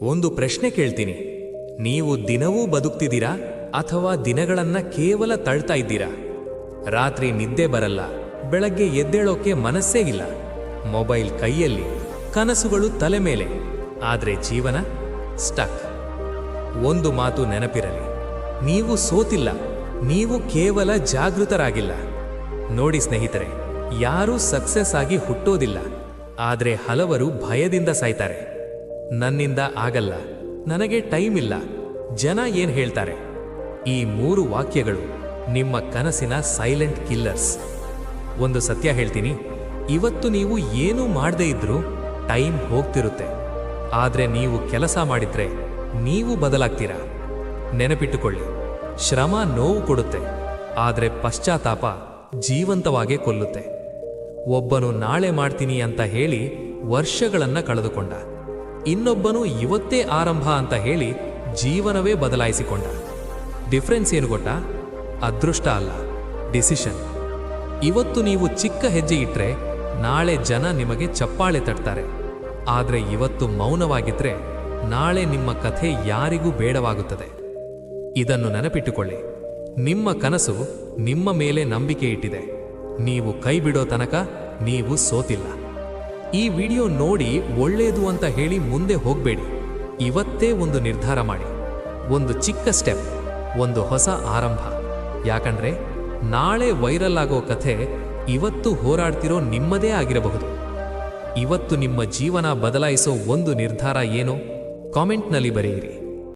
ಒಂದು ಪ್ರಶ್ನೆ ಕೇಳ್ತೀನಿ. ನೀವು ದಿನವೂ ಬದುಕ್ತಿದ್ದೀರಾ ಅಥವಾ ದಿನಗಳನ್ನ ಕೇವಲ ತಳ್ತಾ ಇದ್ದೀರಾ? ರಾತ್ರಿ ನಿದ್ದೆ ಬರಲ್ಲ, ಬೆಳಗ್ಗೆ ಎದ್ದೇಳೋಕೆ ಮನಸ್ಸೇ ಇಲ್ಲ, ಮೊಬೈಲ್ ಕೈಯಲ್ಲಿ, ಕನಸುಗಳು ತಲೆ ಮೇಲೆ, ಆದ್ರೆ ಜೀವನ ಸ್ಟಕ್. ಒಂದು ಮಾತು ನೆನಪಿರಲಿ, ನೀವು ಸೋತಿಲ್ಲ, ನೀವು ಕೇವಲ ಜಾಗೃತರಾಗಿಲ್ಲ. ನೋಡಿ ಸ್ನೇಹಿತರೆ, ಯಾರೂ ಸಕ್ಸಸ್ ಆಗಿ ಹುಟ್ಟೋದಿಲ್ಲ, ಆದರೆ ಹಲವರು ಭಯದಿಂದ ಸಾಯ್ತಾರೆ. ನನ್ನಿಂದ ಆಗಲ್ಲ. ನನಗೆ ಟೈಮ್ ಇಲ್ಲ. ಜನ ಏನ್ ಹೇಳ್ತಾರೆ? ಈ ಮೂರು ವಾಕ್ಯಗಳು ನಿಮ್ಮ ಕನಸಿನ ಸೈಲೆಂಟ್ ಕಿಲ್ಲರ್ಸ್. ಒಂದು ಸತ್ಯ ಹೇಳ್ತೀನಿ. ಇವತ್ತು ನೀವು ಏನೂ ಮಾಡದೇ ಇದ್ರೂ ಟೈಮ್ ಹೋಗ್ತಿರುತ್ತೆ. ಆದ್ರೆ ನೀವು ಕೆಲಸ ಮಾಡಿದ್ರೆ ನೀವು ಬದಲಾಗ್ತೀರಾ? ನೆನಪಿಟ್ಟುಕೊಳ್ಳಿ. ಶ್ರಮ ನೋವು ಕೊಡುತ್ತೆ. ಆದ್ರೆ ಪಶ್ಚಾತ್ತಾಪ ಜೀವಂತವಾಗೇ ಕೊಲ್ಲುತ್ತೆ. ಒಬ್ಬನು ನಾಳೆ ಮಾಡ್ತೀನಿ ಅಂತ ಹೇಳಿ ವರ್ಷಗಳನ್ನ ಕಳೆದುಕೊಂಡ. ಇನ್ನೊಬ್ಬನು ಇವತ್ತೇ ಆರಂಭ ಅಂತ ಹೇಳಿ ಜೀವನವೇ ಬದಲಾಯಿಸಿಕೊಂಡ. ಡಿಫ್ರೆನ್ಸ್ ಏನು ಗೊತ್ತಾ? ಅದೃಷ್ಟ ಅಲ್ಲ ಡಿಸಿಷನ್ ಇವತ್ತು ನೀವು ಚಿಕ್ಕ ಹೆಜ್ಜೆ ಇಟ್ಟರೆ ನಾಳೆ ಜನ ನಿಮಗೆ ಚಪ್ಪಾಳೆ ತಟ್ತಾರೆ. ಆದರೆ ಇವತ್ತು ಮೌನವಾಗಿದ್ರೆ ನಾಳೆ ನಿಮ್ಮ ಕಥೆ ಯಾರಿಗೂ ಬೇಡವಾಗುತ್ತದೆ. ಇದನ್ನು ನೆನಪಿಟ್ಟುಕೊಳ್ಳಿ. ನಿಮ್ಮ ಕನಸು ನಿಮ್ಮ ಮೇಲೆ ನಂಬಿಕೆ ಇಟ್ಟಿದೆ. ನೀವು ಕೈ ಬಿಡೋ ತನಕ ನೀವು ಸೋತಿಲ್ಲ. ಈ ವಿಡಿಯೋ ನೋಡಿ ಒಳ್ಳೆಯದು ಅಂತ ಹೇಳಿ ಮುಂದೆ ಹೋಗಬೇಡಿ. ಇವತ್ತೇ ಒಂದು ನಿರ್ಧಾರ ಮಾಡಿ. ಒಂದು ಚಿಕ್ಕ ಸ್ಟೆಪ್, ಒಂದು ಹೊಸ ಆರಂಭ. ಯಾಕಂದ್ರೆ ನಾಳೆ ವೈರಲ್ ಆಗೋ ಕಥೆ ಇವತ್ತು ಹೋರಾಡ್ತಿರೋ ನಿಮ್ಮದೇ ಆಗಿರಬಹುದು. ಇವತ್ತು ನಿಮ್ಮ ಜೀವನ ಬದಲಾಯಿಸೋ ಒಂದು ನಿರ್ಧಾರ ಏನು, ಕಾಮೆಂಟ್ನಲ್ಲಿ ಬರೆಯಿರಿ.